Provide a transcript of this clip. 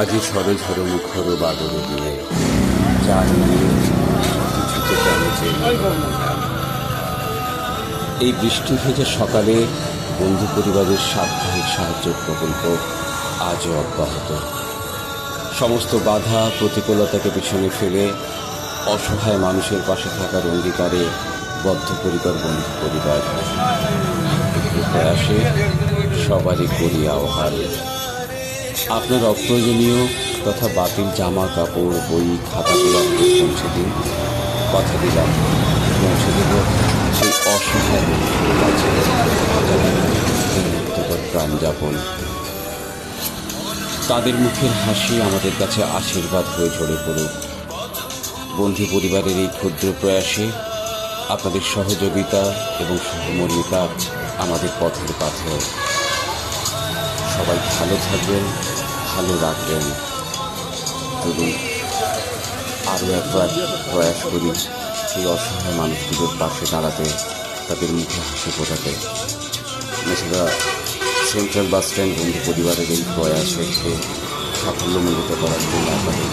আজি ঝড়ো মুখর বাদরে দিয়ে কিছুতে এই বৃষ্টি ভেজা সকালে বন্ধু পরিবারের সাপ্তাহিক সাহায্য প্রকল্প আজও অব্যাহত। সমস্ত বাধা প্রতিকূলতাকে পিছনে ফেলে অসহায় মানুষের পাশে থাকার অঙ্গীকারে বদ্ধপরিকর বন্ধু পরিবার প্রয়াসে সবারই করি আহ্বান আপনার অপ্রয়োজনীয় তথা বাতিল জামা কাপড় বই, খাতাগুলো আমাদের পৌঁছে দিন। কথা দিলাম। পৌঁছে দেব সেই অসহায় প্রাণ যাপন। তাদের মুখের হাসি আমাদের কাছে আশীর্বাদ হয়ে ঝরে পড়ুক। বন্ধু পরিবারের এই ক্ষুদ্র প্রয়াসে আপনাদের সহযোগিতা এবং সহমর্মিতা আমাদের পথের পাথর। সবাই ভালো থাকবেন, ভালো রাখবেন। যদি আরও একবার প্রয়াস করি সেই অসহায় মানুষগুলোর পাশে দাঁড়াতে, তাদের মুখে হাসি ফোটাতে। এছাড়া সেন্ট্রাল বাস স্ট্যান্ড বন্ধু পরিবারের এই প্রয়াসকে সাফল্যমণ্ডিত করার জন্য আপনাদের